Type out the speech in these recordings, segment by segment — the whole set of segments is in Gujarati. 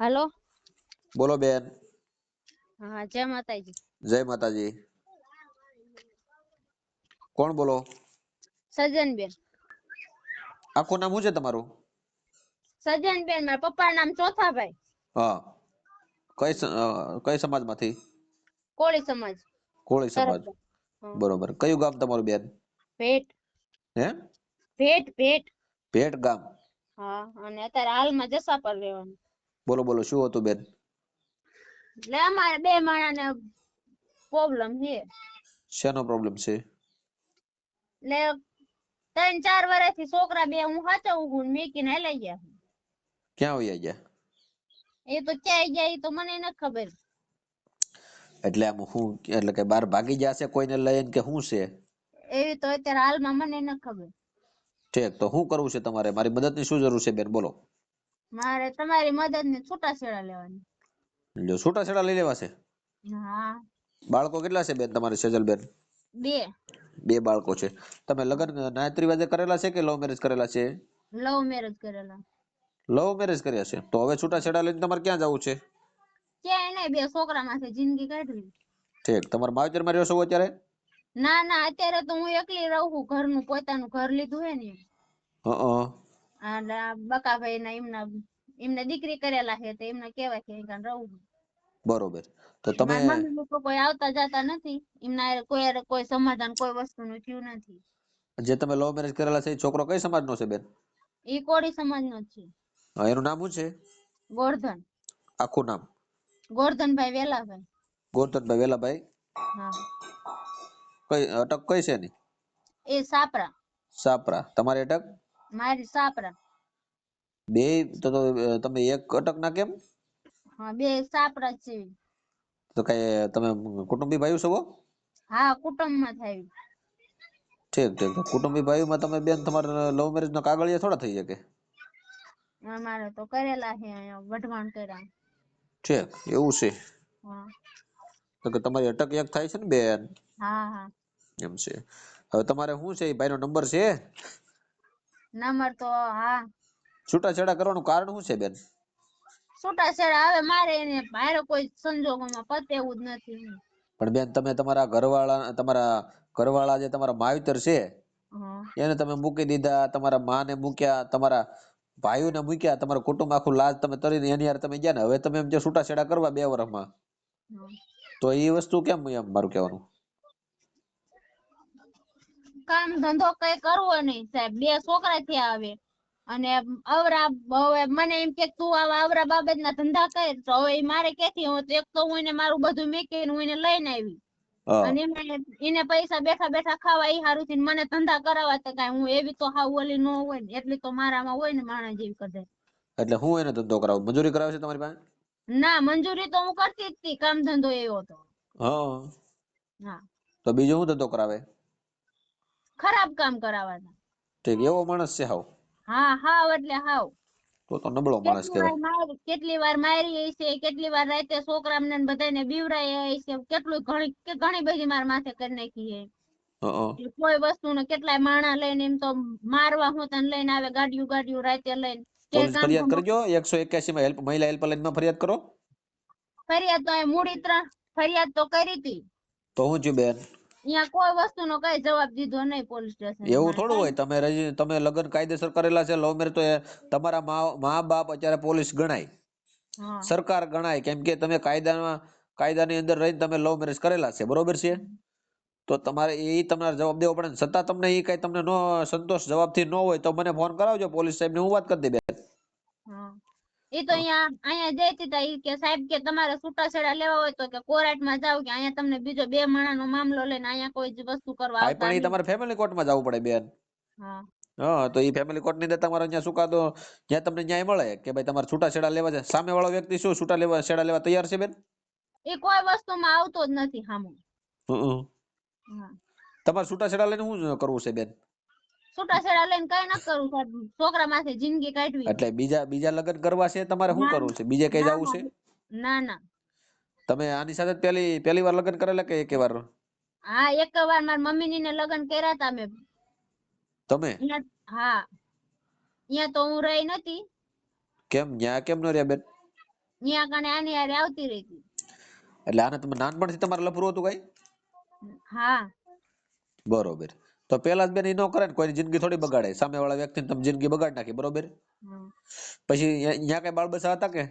હાલો? બોલો બેન. હા જય માતાજી. જય માતાજી. કોણ બોલો? સજનબેન. આખું નામ શું છે તમારું? સજનબેન મારા પપ્પા નામ ચોથાભાઈ. હા. કઈ કઈ સમાજમાંથી? કોળી સમાજ. કોળી સમાજ. બરોબર. કયું ગામ તમારું બેન? ભેટ. હે? ભેટ ભેટ. ભેટ ગામ. હા અને અત્યારે હાલમાં જસા પર રહેવાનું. બોલો બોલો શું હતું બેન? એટલે અમારે બે માણાને પ્રોબ્લેમ છે. શેનો પ્રોબ્લેમ છે? એટલે ત્રણ ચાર વર્ષથી છોકરા બે હું સાચવું છું ને મેકીને લઈ ગયા ક્યાં વયા ગયા? એ તો ક્યાં ગયા એ તો મને ન ખબર. એટલે આમ હું એટલે કે બાર ભાગી જશે કોઈને લઈને કે શું છે? એવી તો અત્યારે હાલમાં મને ન ખબર. ઠીક તો શું કરવું છે તમારે? મારી મદદની શું જરૂર છે બેન? બોલો. મારે તમારી મદદ ને છૂટાછેડા લેવાની. જો છૂટાછેડા લઈ લેવા છે હા. બાળકો કેટલા છે બેન તમારે સેજલ બેન? બે. બે બાળકો છે. તમે લગ્ન નાયત્રી વાજે કરેલા છે કે લવ મેરેજ કરેલા છે? લવ મેરેજ કરેલા. લવ મેરેજ કર્યા છે. તો હવે છૂટાછેડા લઈને તમારે ક્યાં જવું છે? ક્યાંય નહીં બે છોકરા માથે જિંદગી કાઢવી. ઠીક. તમારા માવતરમાં રહ્યો છો અત્યારે? ના ના અત્યારે તો હું એકલી રહું છું. ઘરનું પોતાનું ઘર લીધું હે ને. હ. બકાભાઈ ના એમના એમને દીકરી કરેલા છે તો એમને કેવાય કે અહીંયા રહું બરોબર. તો તમે મમ્મી લોકો કોઈ આવતા જતા નથી? એમના કોઈ કોઈ સમાધાન કોઈ વસ્તુનું થયું નથી. જે તમે લવ મેરેજ કરેલા છે એ છોકરો કઈ સમાજનો છે બેન? એ કોળી સમાજનો છે. એનું નામ શું છે? ગોરધન. આખું નામ? ગોરધનભાઈ વેલાભાઈ. ગોરધનભાઈ વેલાભાઈ? હા. કઈ અટક કઈ છે એની? એ સાપરા. સાપરા. તમારી અટક? મારી સાપરા. બે તો તમે એક અટક ના કેમ? હા બે સાપરા છે. તો કઈ તમે કુટુંબી ભાઈઓ છો હા? કુટુંબમાં થાય ઠીક ઠીક. તો કુટુંબી ભાઈઓમાં તમે બેન તમારા લવ મેરેજ ના કાગળિયા થોડા થઈ શકે? અમારે તો કરેલા છે વઢવાણ કર્યા. ઠીક એવું છે. હા. તો કે તમારી અટક એક થાય છે ને બેન? હા હા. એમ છે. હવે તમારે શું છે? એ ભાઈનો નંબર છે? નંબર તો હા. છૂટાછેડા કરવાનું કારણ શું છે બેન? છૂટાછેડા હવે મારે એને મારે કોઈ સંજોગોમાં પતે એવું જ નથી પણ બેન તમે તમારા ઘરવાળા તમારા ઘરવાળા જે તમારા માવતર છે એને તમે મૂકી દીધા તમારા માને મૂક્યા તમારા ભાઈઓને મૂક્યા તમારું કુટુંબ આખું લાજ તમે તરીને એની યાર તમે ગયા ને હવે તમે એમ જે છૂટાછેડા કરવા બે વર્ષમાં. તો એ વસ્તુ કેમ એમ મારું કહેવાનું? કામ ધંધો કઈ કરવો નહીં સાહેબ. બે છોકરા થયા હવે અને અવરા હવે મને એમ કે તું આવા અવરા બાબતના ધંધા કર. તો હવે મારે ક્યાંથી? હું એક તો હું એને મારું બધું મેકીને હું એને લઈને આવી. અને એને પૈસા બેઠા બેઠા ખાવા એ હારું થી મને ધંધા કરાવવા તો કાંઈ હું એવી તો હાવ ઓલી નો હોય ને એટલી તો મારામાં હોય ને માણસ જેવી કદાચ એટલે હું એને ધંધો કરાવું? મજૂરી કરાવે છે તમારી પાસે? ના મંજૂરી તો હું કરતી જ હતી કામ ધંધો એવો હતો હા. હા. તો બીજો હું ધંધો કરાવે? ખરાબ કામ કરાવવાના. તે એવો માણસ છે હાવ. હા હાવ એટલે હાવ. તો તો નબળો માણસ કહેવાય. કેટલી વાર મારી હશે કેટલી વાર રાતે છોકરાને ને બધાને બીવડાય હશે કેટલું ઘણી ઘણી બધી માર માથે કરી નાખી છે. કોઈ વસ્તુ ને કેટલાય માણા લઈને એમ તો મારવા હું તને લઈને આવે ગાડીયું ગાડીયું રાતે લઈને. ફરિયાદ કરજો એકસો એક્યાસી માં હેલ્પ મહિલા હેલ્પલાઈનમાં ફરિયાદ કરો. ફરિયાદ તો મૂડી ત્રણ ફરિયાદ તો કરી હતી. તો હું થયું બેન? અહીંયા કોઈ વસ્તુનો કઈ જવાબ દીધો નહીં પોલીસ સ્ટેશન એવું થોડું હોય તમે તમે લગ્ન કાયદેસર કરેલા છે લવ મેરેજ તો તમારા મા- બાપ અત્યારે પોલીસ ગણાય. સરકાર ગણાય કેમ કે તમે કાયદામાં કાયદાની અંદર રહીને તમે લવ મેરેજ કરેલા છે બરોબર છે? તો તમારે એ તમારે જવાબ દેવો પડે છતાં તમને એ કઈ તમને નો સંતોષ જવાબથી ન હોય તો મને ફોન કરાવજો પોલીસ સાહેબ ને હું વાત કરી દઈ બેન. એ તો અહીંયા અહીંયા જતી હતા ઈ કે સાહેબ કે તમારે છૂટાછેડા લેવા હોય તો કે કોર્ટમાં જાવ કે અહીંયા તમને બીજો બે માણાનો મામલો લઈને અહીંયા કોઈ જ વસ્તુ કરવા આવતા પણ ઈ તમારે ફેમિલી કોર્ટમાં જવું પડે બેન. હા. હા તો એ ફેમિલી કોર્ટની અંદર તમારે અહીંયા સુકાદો જ્યાં તમને ન્યાય મળે કે ભાઈ તમારે છૂટાછેડા લેવા છે. સામે વાળો વ્યક્તિ શું છૂટા લેવા છેડા લેવા તૈયાર છે બેન? એ કોઈ વસ્તુમાં આવતો જ નથી સામું હમ. હા. તમારે છૂટાછેડા લઈને શું કરવું છે બેન? છૂટાછેડા લઈને કઈ ના કરવું સાહેબ છોકરા માથે જિંદગી કાઢવી. એટલે બીજા બીજા લગ્ન કરવા છે તમારે શું કરવું છે? બીજે કઈ જવું છે? ના ના તમે આની સાથે પહેલી પહેલી વાર લગ્ન કરેલા કે એક વાર? હા એક વાર મારા મમ્મી ને લગ્ન કર્યા હતા મેં તમે? હા. અહીંયા તો હું રહી નથી કેમ? ન્યા કેમ ન રહ્યા બેન? ન્યા કણે આની હારે આવતી રહી એટલે આને તમે નાનપણથી તમારે લફરું હતું કઈ? હા. બરોબર. તો પેલા જ બેન ઈ ન કરે ને કોઈની જિંદગી થોડી બગાડે. સામેવાળા વ્યક્તિને તમે જિંદગી બગાડ નાખી બરોબર? પછી અહીંયા કઈ બાળ હતા કે?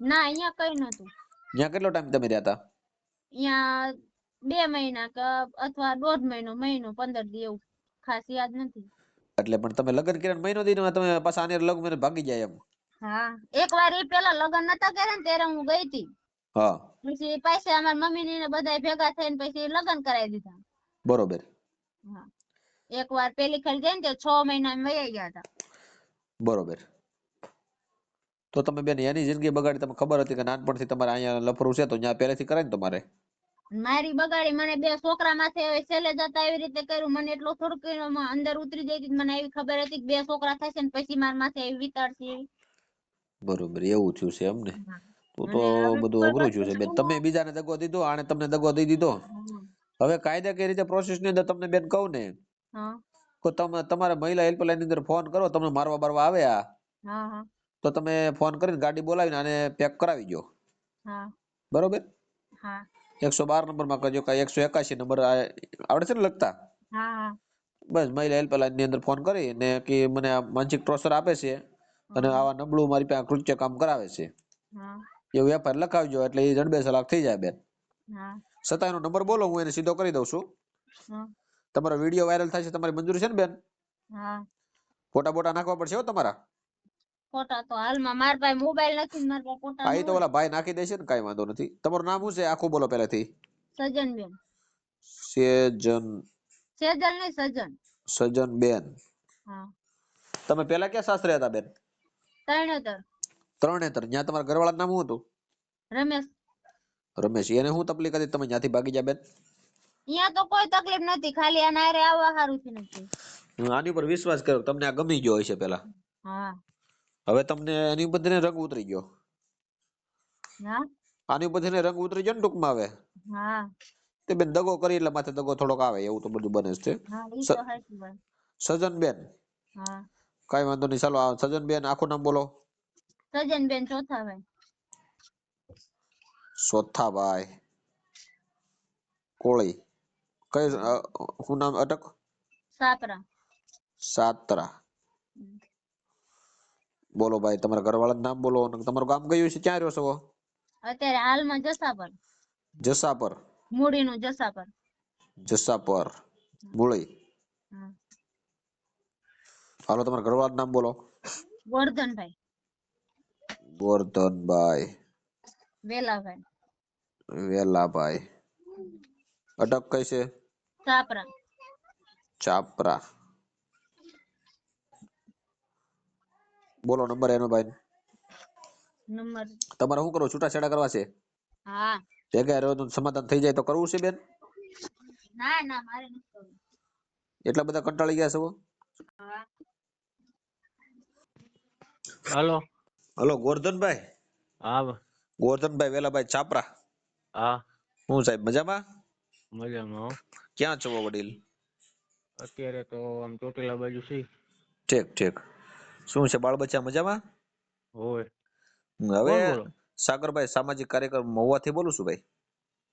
ના અહીંયા કઈ નતું અહીંયા કેટલો ટાઈમ તમે રહ્યા હતા? અહીંયા બે મહિના કે અથવા દોઢ મહિનો મહિનો પંદર દી એવું. ખાસ યાદ નથી. એટલે પણ તમે લગ્ન કર્યા મહિનો દીનો તમે પાછા આને લગ્ન ભાગી જાય એમ. હા. એક વાર એ પેલા લગ્ન નતા કર્યા ને ત્યારે હું ગઈ હતી. હા. પછી પૈસા અમારા મમ્મી ને બધા ભેગા થઈને પછી લગ્ન કરાવી દીધા. બરોબર. એક વાર પેલી ખાલી ને તે છ મહિના વયા ગયા હતા બરોબર. તો તમે બેન એની જિંદગી બગાડી તમને ખબર હતી કે નાનપણથી તમારે અહીંયા લફરું છે તો ત્યાં પહેલેથી કરાય ને તમારે? મારી બગાડી મને બે છોકરા માથે હવે છેલ્લે જતા એવી રીતે કર્યું. મને એટલો થોડુંક અંદર ઉતરી જાય હતી મને એવી ખબર હતી કે બે છોકરા થશે ને પછી મારા માથે એવી વિતાડશે બરોબર એવું થયું છે એમ ને? તો તો બધું અઘરું થયું છે બેન. તમે બીજાને દગો દીધો? આને તમને દગો દઈ દીધો? હવે કાયદાકીય રીતે પ્રોસેસની અંદર તમને બેન કહું ને તો તમે તમારે મહિલા હેલ્પલાઈનની અંદર ફોન કરો તમને મારવા બારવા આવે હા તો તમે ફોન કરીને ગાડી બોલાવીને આને પેક કરાવી જો બરોબર? એકસો બાર નંબરમાં કરજો કે એકસો એકાશી નંબર આવડે છે ને લખતા? બસ મહિલા હેલ્પલાઇનની અંદર ફોન કરી ને કે મને આ માનસિક ટોર્ચર આપે છે અને આવા નબળું મારી પાસે કૃત્ય કામ કરાવે છે. એવું વેપાર લખાવજો એટલે એ જડબે સલાક થઈ જાય બેન. છતાં એનો નંબર બોલો હું એને સીધો કરી દઉં છું. તમારો વીડિયો વાયરલ થાય છે તમારી મંજૂરી છે ને બેન? ફોટા બોટા નાખવા પડશે હો તમારા? ફોટા તો હાલમાં મારા પાસે મોબાઈલ નથી ને પાસે ફોટા હા તો ઓલા ભાઈ નાખી દેશે ને કાંઈ વાંધો નથી. તમારું નામ શું છે? આખું બોલો પહેલાથી. સેજન. સેજલ નહીં સજન. સજન બેન હા. તમે પેલા ક્યાં સાસરે હતા બેન? તરણેતર. ત્રણેતર. ત્યાં તમારા ઘરવાળા નામ શું હતું? રમેશ. રમેશ એને શું તકલીફ હતી? તમે ત્યાંથી ભાગી જા બેન? અહીંયા તો કોઈ તકલીફ નથી. ખાલી આના નારે આવવા સારું છે નથી આની ઉપર વિશ્વાસ કર્યો તમને આ ગમી ગયો હશે પેલા હા. હવે તમને એની ઉપર રંગ ઉતરી ગયો. હા? આની ઉપર રંગ ઉતરી ગયો ને ટૂંકમાં હવે. હા. તે બેન દગો કરી એટલે માથે દગો થોડોક આવે એવું તો બધું બને છે. સજન બેન. હા. કઈ વાંધો નહીં ચાલો સજન બેન આખું નામ બોલો. સજનબેન ચોથા ભાઈ. સોથાભાઈ કોળી. કઈ શું નામ અટક? સાતરા. સાતરા. બોલો ભાઈ તમારા ઘરવાળાનું નામ બોલો અને તમારું ગામ કયું છે? ક્યાં રહ્યો છો? અત્યારે હાલમાં જસાપર. જસાપર. મૂળીનું જસાપર. જસાપર. મૂળી. હાલો તમારા ઘરવાળાનું નામ બોલો. ગોરધનભાઈ. ગોરધનભાઈ. વેલાભાઈ વેલાભાઈ અટક કઈ છે? ચાપરા. ચાપરા. બોલો નંબર એનો ભાઈ નંબર. તમારે શું કરવું? છૂટાછેડા કરવા છે? હા. ભેગા રહ્યો તો સમાધાન થઈ જાય તો કરવું છે બેન? ના ના મારે નથી કરવું. એટલા બધા કંટાળી ગયા છો હાલો. હલો ગોરધનભાઈ. હા ગોરધનભાઈ વેલાભાઈ છાપરા. હા. હું સાહેબ મજામાં? મજામાં ક્યાં છો વડીલ? અત્યારે તો આમ ચોટીલા બાજુ છે ઠીક ઠીક. શું છે બાળ બચ્ચા મજામાં? હોય. હવે સાગરભાઈ સામાજિક કાર્યક્રમ મહુવાથી બોલું છું ભાઈ.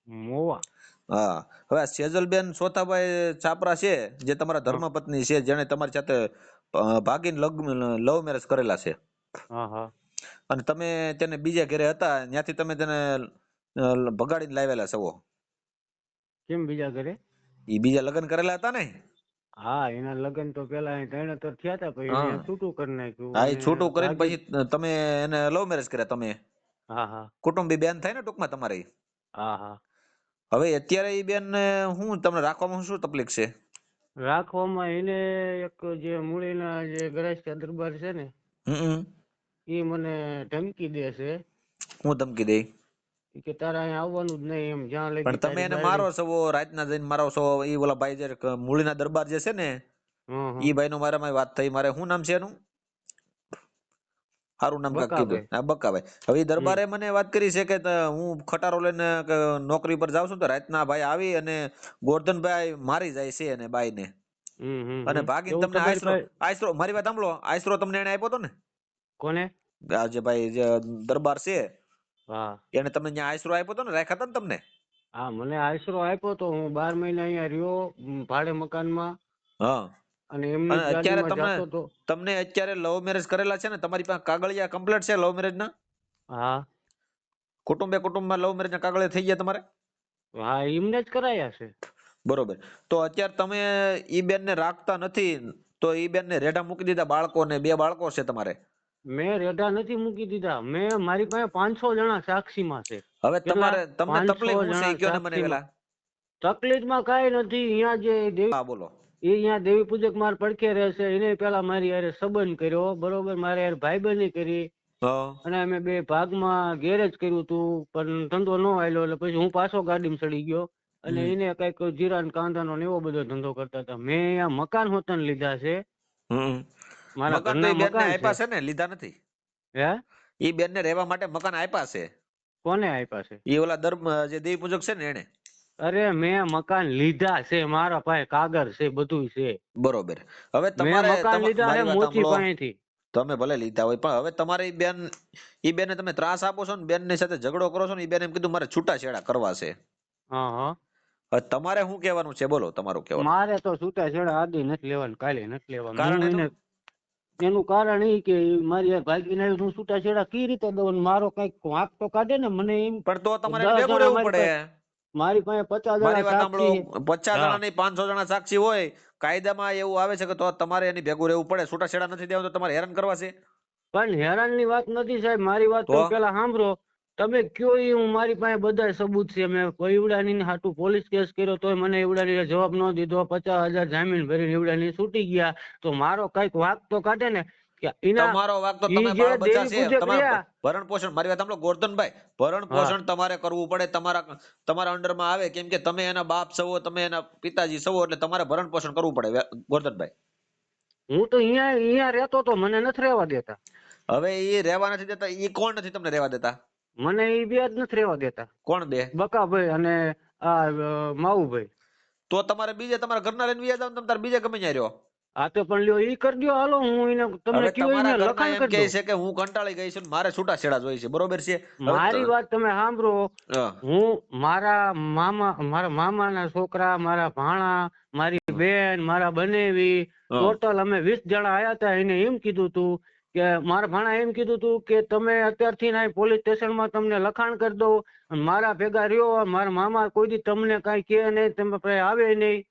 મોવા? હા. હવે આ સેજલબેન સોતાભાઈ ચાપરા છે જે તમારા ધર્મપત્ની છે જેણે તમારી સાથે ભાગીને લગ્ન લવ મેરેજ કરેલા છે. હા હા. અને તમે તેને બીજા ઘરે હતા ત્યાંથી તમે તેને ભગાડીને લાવેલા છો? કેમ બીજા ઘરે? ઈ બીજા લગ્ન કરેલા હતા ને? હા એના લગ્ન તો પેલા ત્રણ તો થયા હતા પછી છૂટું કરી નાખ્યું હા એ છૂટું કરીને પછી તમે એને લવ મેરેજ કર્યા તમે? હા હા. કુટુંબી બેન થાય ને ટૂંકમાં તમારી? હા હા. હવે અત્યારે એ બેન હું તમને રાખવામાં શું તકલીફ છે? રાખવામાં એને એક જે મૂળીના જે ગરાસિયા દરબાર છે ને હમ. એ મને ધમકી દે છે. હું ધમકી દઈ કે તારા અહીંયા આવવાનું જ નહીં એમ જ્યાં લગી પણ તમે એને મારો છો રાતના જઈને મારો છો ઈ ઓલા ભાઈ જે મૂળીના દરબાર જે છે ને. ઈ ભાઈ નો મારા વાત થઈ. મારે શું નામ છે એનું? સારું નામ કીધું. હા બકાભાઈ. હવે દરબારે મને વાત કરી છે કે હું ખટારો લઈને નોકરી પર જાઉં છું તો રાતના ભાઈ આવી અને ગોરધનભાઈ મારી જાય છે અને હમ, હમ, અને ભાગી ભાગીને તમને આશરો આશરો મારી વાત સાંભળો. આશરો તમને એને આપ્યો હતો ને? કોને? આ જે ભાઈ જે દરબાર છે હા. એને તમને ત્યાં આશરો આપ્યો હતો ને રાખ્યા હતા ને તમને? હા મને આશરો આપ્યો તો હું બાર મહિના અહીંયા રહ્યો ભાડે મકાનમાં. હા. અને એમને અત્યારે તમે- તમને અત્યારે લવ મેરેજ કરેલા છે ને તમારી પાસે કાગળિયા કમ્પ્લીટ છે લવ મેરેજ ના? હા. કુટુંબે કુટુંબમાં લવ મેરેજ ના કાગળે થઈ ગયા તમારે? હા એમને જ કરાયા છે. બરોબર. તો અત્યારે તમે ઈ બેન ને રાખતા નથી તો ઈ બેન ને રેઢા મૂકી દીધા બાળકો ને બે બાળકો છે તમારે? મેં રેડા નથી મૂકી દીધા. મેં મારી પાસે પાંચસો જણા સાક્ષીમાં છે. હવે તમારે તમને તકલીફ છે કયો ને મને પેલા તકલીફમાં કાઈ નથી. અહીંયા જે દેવી બોલો. એ અહીંયા દેવી પૂજક માર પડખે રહેશે એને પેલા મારી યારે સંબંધ કર્યો. બરોબર? મારે ભાઈ ભાઈબંધી કરી. અને અમે બે ભાગમાં ગેરેજ કર્યું હતું પણ ધંધો ન આવેલો એટલે પછી હું પાછો ગાડીમાં ચડી ગયો. અને એને કંઈક જીરા કાંદા નો એવો બધો ધંધો કરતા હતા. મેં અહીંયા મકાન હોતન લીધા છે. મારા ઘરના બેન મકાન આપ્યા છે ને લીધા નથી. હે? ઈ બેન ને રહેવા માટે મકાન આપ્યા છે. કોને આપ્યા છે? ઈ ઓલા ધર્મ જે દેવી પૂજક છે ને એને. અરે મેં મકાન લીધા છે મારા પાસે કાગળ છે બધું છે. બરોબર. હવે તમારે મકાન લીધા છે મોચી પાસેથી તમે ભલે લીધા હોય પણ હવે તમારે ઈ બેન ઈ બેનને તમે ત્રાસ આપો છો ને બેનની સાથે ઝઘડો કરો છો ને ઈ બેન એમ કીધું મારે છૂટાછેડા કરવા છે. હા હા. તમારે શું કહેવાનું છે? બોલો તમારું કહેવાનું. મારે તો છૂટા છેડા આદિ નથી લેવાનું કાલે નથી લેવાનું. કારણ એનું? કારણ એ કે મારી ભાગી ને હું છૂટા છેડા કઈ રીતે દઉં મારો કંઈક વાંક તો કાઢે ને મને એમ પણ તો તમારે ભેગું રહેવું મારી પડે. મારી પાસે પચાસ મારી જણા સાક્ષી પચાસ જણા નહીં પાંચસો જણા સાક્ષી હોય કાયદામાં એવું આવે છે કે તો તમારે એની ભેગું રહેવું પડે. છૂટાછેડા નથી દેવા તો તમારે હેરાન કરવા છે. પણ હેરાનની વાત નથી સાહેબ. મારી વાત તો? પેલા સાંભળો. તમે કયો એ હું મારી પાસે બધા સબૂત છે. મેં એવડાની હાટુ પોલીસ કેસ કર્યો તોય મને એવડાની જવાબ ન દીધો. પચાસ હજાર જામીન ભરીને એવડાની છૂટી ગયા. તો મારો કંઈક વાક તો કાઢે ને તમારો વાક તો તમે જે બાળ બચ્ચા દેવી છે તમારે ભરણ પોષણ મારી વાત સાંભળો ગોરધનભાઈ ભરણ પોષણ તમારે કરવું પડે. તમારા તમારા અંડરમાં આવે કેમ કે તમે એના બાપ સવો તમે એના પિતાજી સવો એટલે તમારે ભરણ પોષણ કરવું પડે ગોરધનભાઈ. હું તો અહીંયા અહીંયા રહેતો તો મને નથી રહેવા દેતા. હવે એ રહેવા નથી દેતા એ કોણ નથી તમને રહેવા દેતા? મને એ બે જ નથી રહેવા દેતા. કોણ બે બકાભાઈ અને આ અ, માવુભાઈ. તો તમારે બીજે તમારા ઘરના લઈને બીજા તમે તાર બીજે ગમે ત્યાં રહ્યો આ તો પણ લ્યો ઈ કરી દો હાલો હું એને તમને કયો એને લખાણ કરી કહે છે કે હું કંટાળી ગઈ છું મારે છૂટા છેડા જોઈએ છે. બરોબર છે? મારી વાત તમે સાંભળો. હું. મારા મામા મારા મામાના છોકરા મારા ભાણા મારી બેન મારા બનેવી હા. ટોટલ અમે વીસ જણા આયા હતા એને એમ કીધું તું કે મારા ભાણા એમ કીધું તું કે તમે અત્યારથી ના પોલીસ સ્ટેશનમાં તમને લખાણ કરી દો મારા ભેગા રહ્યો મારા મામા કોઈ દી તમને કાંઈ કહે નહીં તમે આવે નહીં.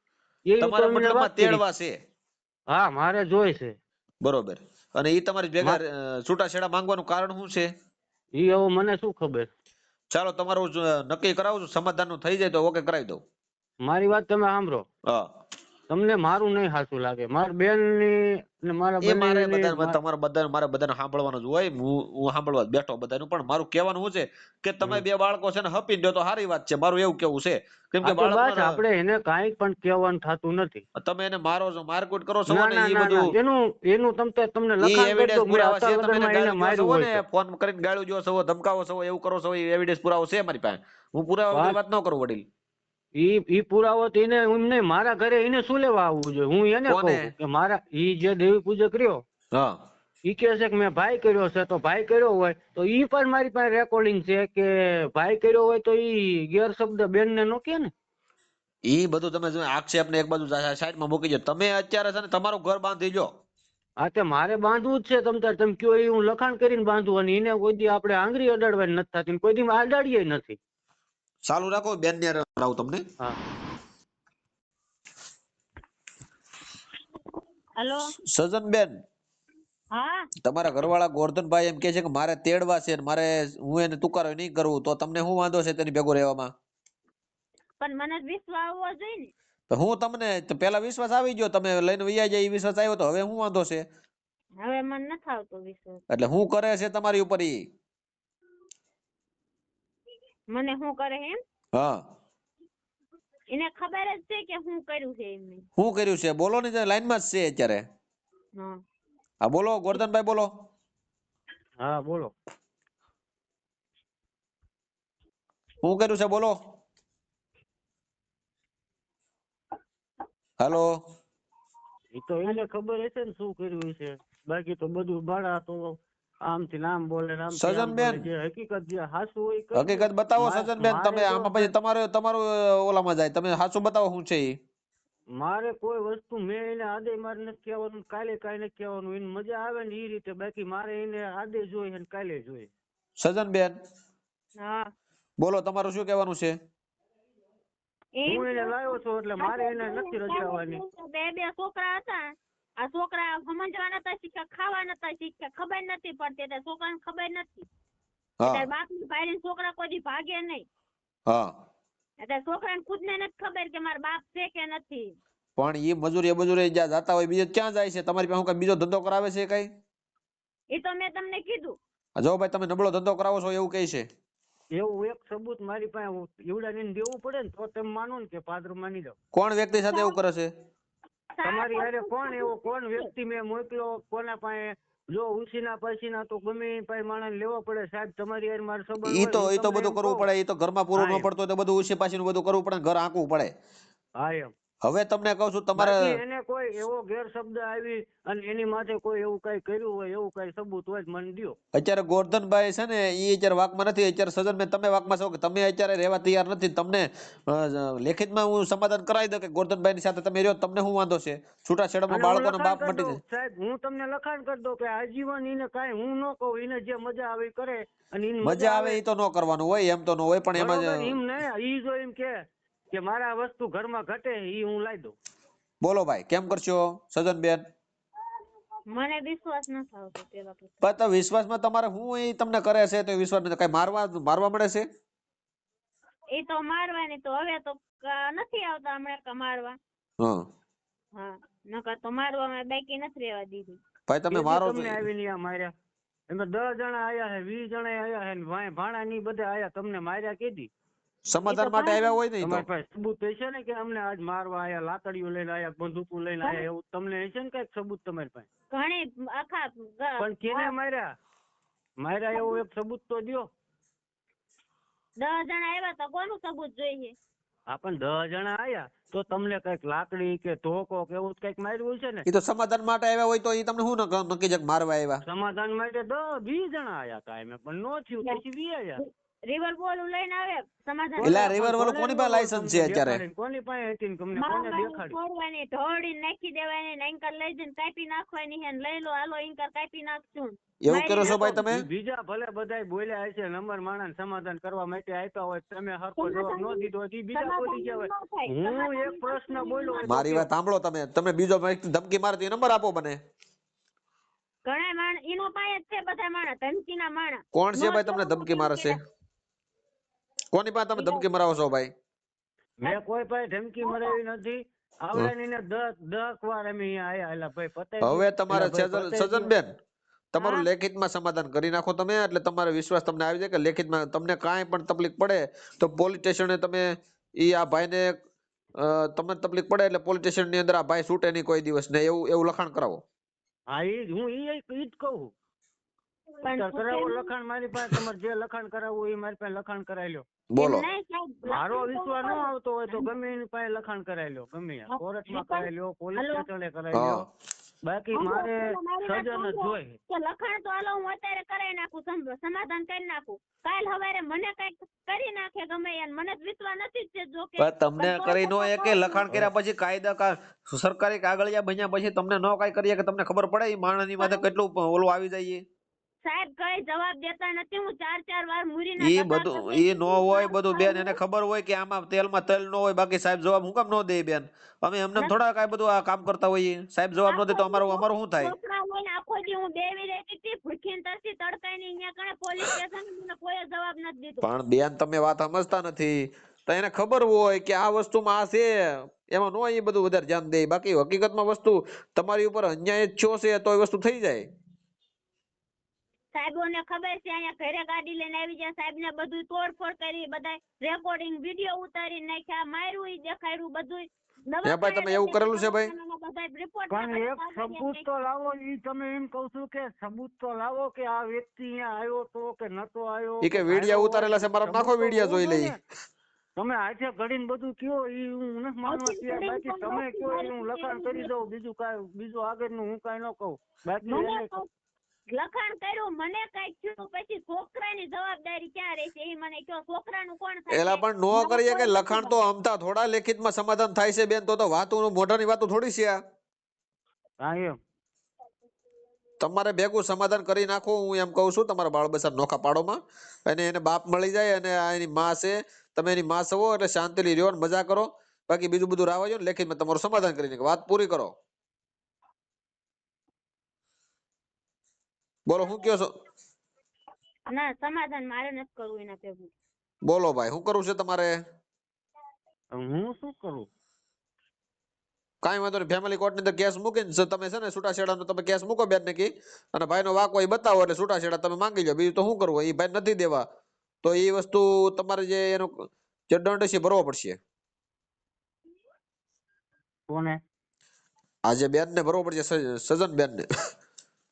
તમારા મતલબમાં તેડવા છે? હા મારે જોઈ છે. બરોબર. અને એ તમારી ભેગા છૂટાછેડા માંગવાનું કારણ શું છે? એ હવે મને શું ખબર? ચાલો તમારું નક્કી કરાવું છું સમાધાનનું થઈ જાય તો ઓકે કરાવી દઉં. મારી વાત તમે સાંભળો. હા. તમને મારું નહીં સાચું લાગે. મારા બેનની મારા એ મારે બધા મા- બધા મારે બધાને સાંભળવાનું જ હોય. હું હું સાંભળવા બેઠો બધાનું. પણ મારું કહેવાનું શું છે કે તમે બે બાળકો છે ને હપી દો તો સારી વાત છે. મારું એવું કેવું છે. કેમ કે બાળકો આપણે એને કાંઈ પણ કહેવાનું થતું નથી. તમે એને મારો છો મારકુટ કરો છો ને. બધું? એનું એનું તમ તમને ઈ લખાણ કરી એવિડન્સ દઉં. મેં પુરાવા છે. તમે એને ગાળ્યું છો ને ફોન કરીને ગાળ્યું જો છો ધમકાવો છો એવું કરો છો એ એવિડન્સ પુરાવો છે મારી પાસે. હું પુરાવા વાત ન કરું વડીલ. ઈ ઈ પુરાવો તો એને એમ નહીં મારા ઘરે એને શું લેવા આવવું જોઈએ? હું એને કહું કે મારા ઈ જે દેવી પૂજક રહ્યો હા. ઈ કહે છે કે મેં ભાઈ કર્યો છે તો ભાઈ કર્યો હોય તો ઈ પણ મારી પાસે રેકોર્ડિંગ છે કે ભાઈ કર્યો હોય તો ઈ ગેરશબ્દ બેન ને નો કે ને. ઈ બધું તમે આક્ષેપ ને એક બાજુ સાઈડમાં મૂકી દો. તમે અત્યારે છે ને તમારું ઘર બાંધી જો હા તે મારે બાંધવું જ છે તમ તાર તમે કયો એ હું લખાણ કરીને બાંધું અને એને કોઈ દી આપણે આંગળી અડાડવાની નથી થતી કોઈ દી અડાડીએ નથી. ચાલુ રાખો બેન ને રાવ તમને. હેલો. સજન બેન. તમારા ઘરવાળા ગોરધનભાઈ એમ કે છે કે મારે તેડવા છે ને મારે હું એને તુકારો નહીં કરવું તો તમને શું વાંધો છે તેની ભેગો રહેવામાં? પણ મને વિશ્વાસ આવવો જોઈએ ને. તો હું તમને પેલા વિશ્વાસ આવી ગયો તમે લઈને વૈયા જાય એ વિશ્વાસ આવ્યો તો હવે શું વાંધો છે? હવે મને નથી આવતો વિશ્વાસ. એટલે હું કરે છે તમારી ઉપર ઈ? મને શું કરે એમ હા. એને ખબર જ છે કે હું કર્યું છે એમને. શું કર્યું છે? બોલો ને લાઈનમાં જ છે અત્યારે. હા. હા બોલો ગોરધનભાઈ બોલો. હા બોલો. શું કર્યું છે બોલો. હેલો. એ તો એને ખબર હશે ને શું કર્યું છે. બાકી તો બધું ભાડા તો આમથી નામ બોલે ને સજનબેન. હકીકત જે દો. હકીકત બતાવો મા- સજનબેન તમે આમાં પછી તમારે તમારું ઓલામાં જાય તમે હાસુ બતાવો શું છે મારે કોઈ વસ્તુ મેં એને આદે મારે નથી કહેવાનું કાલે કાંઈ નથી કહેવાનું એને મજા આવે ને એ રીતે બાકી મારે એને આદે જોઈએ ને કાલે જોઈએ સજનબેન. હા. બોલો તમારું શું કહેવાનું છે? હું એને લાવ્યો છું એટલે મારે એને નથી રજાવાની. બે બે છોકરા હતા. આ છોકરા સમજવા નતા શીખ્યા ખાવા નતા શીખ્યા ખબર નથી પડતી એટલે છોકરાને ખબર નથી હા. એટલે બાપની ભાઈ છોકરા કોઈ ભાગે નહીં. હા. એટલે છોકરાને ખુદને નથી ખબર કે મારા બાપ છે કે નથી. પણ ઈ મજૂરી મજૂરી જ્યાં જાતા હોય બીજો ક્યાં જાય છે? તમારી પાસે કઈ બીજો ધંધો કરાવે છે કઈ? એ તો મેં તમને કીધું. જો ભાઈ તમે નબળો ધંધો કરાવો છો એવું કહે છે. એવું એક સબૂત મારી પાસે એવડાવીને દેવું પડે ને તો તમે માનો ને કે પાત્ર માની લો. કોણ વ્યક્તિ સાથે એવું કરે છે? તમારી હારે કોણ એવો કોણ વ્યક્તિ મેં મોકલો કોના પાસે જો ઉછીના પછીના તો ગમે પાસે માણસ લેવો પડે. સાહેબ તમારી હારે મારે સંબંધ ઈ તો ઈ તો બધું કરવું પડે ઈ તો ઘરમાં પૂરું ન પડતો તો બધું ઉછી પાછીનું બધું કરવું પડે ઘર આંકવું પડે. હા એમ. હવે તમને કહું છું તમારે એને કોઈ એવો ગેરશબ્દ આવી અને એની માથે કોઈ એવું કઈ કર્યું હોય એવું કઈ સબૂત હોય મને દ્યો. અત્યારે ગોરધનભાઈ છે ને એ અત્યારે વાકમાં નથી અત્યારે સજનબેન તમે વાકમાં છો કે તમે અત્યારે રહેવા તૈયાર નથી તમને લેખિતમાં હું સમાધાન કરાવી દઉં કે ગોરધનભાઈની સાથે તમે રહ્યો તમને શું વાંધો છે? છૂટા છેડામાં બાળકોનો બાપ મટી જાય. સાહેબ હું તમને લખાણ કરી દઉં કે આજીવન એને કાઈ હું ન કહું એને જે મજા આવે કરે અને મજા આવે એ તો ન કરવાનું હોય એમ તો ન હોય પણ એમાં એમ ને ઈ જો એમ કે કે મારા વસ્તુ ઘરમાં ઘટે એ હું લાવી દઉં. બોલો ભાઈ કેમ કરશો સજનબેન? મને વિશ્વાસ ન આવતો પેલા પણ તો વિશ્વાસમાં તમારે હું એ તમને કરે છે તો વિશ્વાસ કઈ મારવા મારવા મળે છે? એ તો મારવાની તો હવે તો નથી આવતા હમણાં કે મારવા. હા. હા નકર તો મારવામાં બાકી નથી રહેવા દીધી. ભાઈ તમે મારો તમને આવી અહીંયા માર્યા. એમાં દસ જણા આયા છે વીસ જણા આયા છે ભાઈ ભાણા ની બધા આયા તમને માર્યા કેદી? સમાધાન માટે આવ્યા હોય નહીં તો. તમારી પાસે સબૂત હશે ને કે અમને આજ મારવા આયા લાકડીઓ લઈને આયા બંદૂકો લઈને આયા એવું તમને હશે ને કંઈક સબૂત તમારી પાસે? ઘણી આખા પણ કેને માર્યા? માર્યા એવું એક સબૂત તો દ્યો. દસ જણા આવ્યા તો કોનું સબૂત જોઈએ? હા પણ દસ જણા આયા તો તમને કંઈક લાકડી કે ધોકો કે એવું કંઈક માર્યું છે ને? એ તો સમાધાન માટે આવ્યા હોય તો એ તમને શું નક- નક્કી છે મારવા આવ્યા? સમાધાન માટે દસ વીસ જણા આયા કાંઈ પણ નો થયું પછી વી આયા. રિવર બોલ લઈને આવે સમાધાન એલા રિવર river કોની પાસે લાયસન્સ છે અત્યારે? કોની પાસે હતી ને તમને કોને દેખાડી છોડવાની ઢોળી નાખી દેવાની ને એન્કર લઈ જઈને કાપી નાખવાની હે ને લઈ લો હાલો એન્કર કાપી નાખશું. એવું કરો છો ભાઈ તમે? બીજા ભલે બધાય બોલ્યા હશે નંબર માણસ સમાધાન કરવા માટે આપ્યા હોય તમે હરખો જવાબ ન દીધો હતી બીજા બોલી ગયા. હું એક પ્રશ્ન બોલ્યો મારી વાત સાંભળો તમે તમે બીજો ધમકી મારતી નંબર આપો મને. ઘણા માણસ એનો પાય જ છે બધા માણસ ધમકીના માણસ. કોણ છે ભાઈ તમને ધમકી મારે છે? કોની પાસે તમે ધમકી મરાવો છો ભાઈ? મેં કોઈ પાસે ધમકી મરાવી નથી. હવે. તમારે સજનબેન તમારું. લેખિતમાં સમાધાન કરી નાખો તમે એટલે તમારે વિશ્વાસ તમને આવી જાય કે લેખિતમાં તમને કાંઈ પણ તકલીફ પડે તો પોલીસ સ્ટેશને તમે ઈ આ ભાઈને તમને તકલીફ પડે એટલે પોલીસ સ્ટેશનની અંદર આ ભાઈ છૂટે નહીં કોઈ દિવસ ને એવું એવું લખાણ કરાવો. હા એ હું એ ઈ જ કહું. લખાણ મારી પાસે તમારે જે લખાણ કરાવવું એ મારી પાસે લખાણ કરાવી લો બોલો. મારો વિશ્વાસ ન આવતો હોય તો ગમે એની પાસે લખાણ કરાવી લો ગમે કોર્ટમાં કરાવી લો પોલીસ. સ્ટેશને કરાવી લો બાકી મારે સજન જ જોઈએ. કે લખાણ તો હાલો હું અત્યારે કરાવી નાખું સમ- સમાધાન કરી નાખું. કાલ હવારે મને કંઈક કરી નાખે ગમે યાર મને વિશ્વાસ નથી જ જો કે તમને કરી નો એ કે લખાણ કર્યા પછી કાયદા કા સરકારી કાગળિયા બન્યા પછી તમને નો કાઈ કરીએ કે તમને ખબર પડે એ માણસની માથે કેટલું ઓલું આવી જાય? સાહેબ કઈ જવાબ દેતા નથી હું ચાર ચાર વાર મુરીના ઈ બધું. ઈ નો હોય બધું બેન એને ખબર હોય કે આમાં તેલમાં તેલ નો હોય બાકી સાહેબ જવાબ હું કામ નો દે બેન? અમે એમને થોડા કાંઈ બધું આ કામ કરતા હોઈએ. સાહેબ જવાબ નો દે તો અમારું અમારું શું થાય? આખો દી હું બેવી રહેતી હતી ભૂખીન તરસી તડકાની અહીંયા કણે પોલીસ સ્ટેશન મને કોઈ જવાબ નથી દીધો. પણ બેન તમે વાત સમજતા નથી. તો એને ખબર હોય કે આ વસ્તુમાં આ છે એમાં નો એ બધું વધારે ધ્યાન દે. બાકી હકીકતમાં વસ્તુ તમારી ઉપર અન્યાય જ છો છે તો એ વસ્તુ થઈ જાય. સાહેબોને ખબર છે અહીંયા ઘરે ગાડી લઈને આવી ગયા સાહેબ ને બધું તોડફોડ કરી બધા રેકોર્ડિંગ વીડિયો ઉતારી નાખ્યા માર્યું ઈ દેખાડ્યું બધું હે ભાઈ, તમે એવું કરેલું છે ભાઈ? પણ એક સબૂત તો લાવો ઈ તમે એમ કહું છું કે સબૂત તો લાવો કે આ વ્યક્તિ અહીંયા આવ્યો તો કે નતો આવ્યો ઈ કે કે વિડિયા ઉતારેલા છે, મારા નાખો વિડિયા જોઈ લઈ. તમે આજે ઘડીને બધું કયો ઈ હું નથી માનવા તૈયાર બાકી તમે કયો હું લખાણ કરી દઉં બીજું કાંઈ બીજું આગળનું હું કાંઈ ન કહું બાકી લખાણ કર્યું મને કંઈક થયું પછી છોકરાની જવાબદારી ક્યાં રહેશે? એ મને કયો છોકરાનું કોણ થાય? એલા પણ નો કરીએ કે લખાણ તો અમતા થોડા લેખિતમાં સમાધાન થાય છે બેન તો તો વાતું મોઢાની વાતો થોડી છે આ. એમ. તમારે ભેગું સમાધાન કરી નાખો હું એમ કહું છું તમારા બાળ બચ્ચા નોખા પાડોમાં. અને એને બાપ મળી જાય અને આ એની માં છે તમે એની માં છો એટલે શાંતિથી રહ્યો મજા કરો. બાકી બીજું બધું રાવા જો ને લેખિતમાં તમારું સમાધાન કરી નાખો. વાત પૂરી કરો. બોલો શું કયો છો? ના સમાધાન મારે નથી કરવું એના ભેગું. બોલો ભાઈ શું કરવું છે તમારે? હું શું કરું? કાંઈ વાંધો નહીં ફેમિલી કોર્ટની અંદર કેસ મૂકીને તમે છે ને છૂટાછેડાનો તમે કેસ મૂકો બેન ને કી અને ભાઈનો વાક હોય એ બતાવો એટલે છૂટાછેડા તમે માંગી લો બીજું તો શું કરવું? એ ભાઈ નથી દેવા. તો એ વસ્તુ તમારે જે એનો જે દંડ છે ભરવો પડશે. કોને? આજે બેન ને ભરવો પડશે સજન બેન ને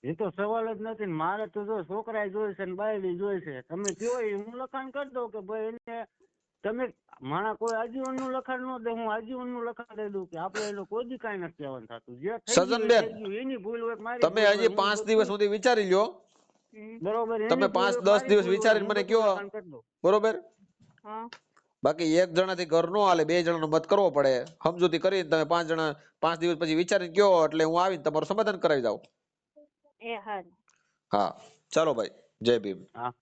એ તો સવાલ જ નથી ને મારે તો જો છોકરાએ જોઈ છે ને બાયડી જોઈ છે. તમે કયો એ હું લખાણ કરી દઉં કે ભાઈ એને તમે માણા કોઈ આજીવનનું લખાણ ન દે હું આજીવનનું લખાણ દઈ દઉં કે આપણે એનું કોઈ દી કાંઈ નથી આવવાનું થતું. જે સજનબેન, એની ભૂલ હોય મારી તમે હજી પાંચ દિવસ સુધી વિચારી લ્યો. બરોબર તમે પાંચ દસ દિવસ વિચારીને મને કયો. બરોબર? હા. બાકી એક જણાથી ઘર નો હાલે બે જણાનો મત કરવો પડે. સમજૂતી કરીને તમે પાંચ જણા પાંચ દિવસ પછી વિચારીને કયો એટલે હું આવીને તમારું સમાધાન કરાવી દઉં. એ હારું હા ચાલો ભાઈ જય ભીમ. હા.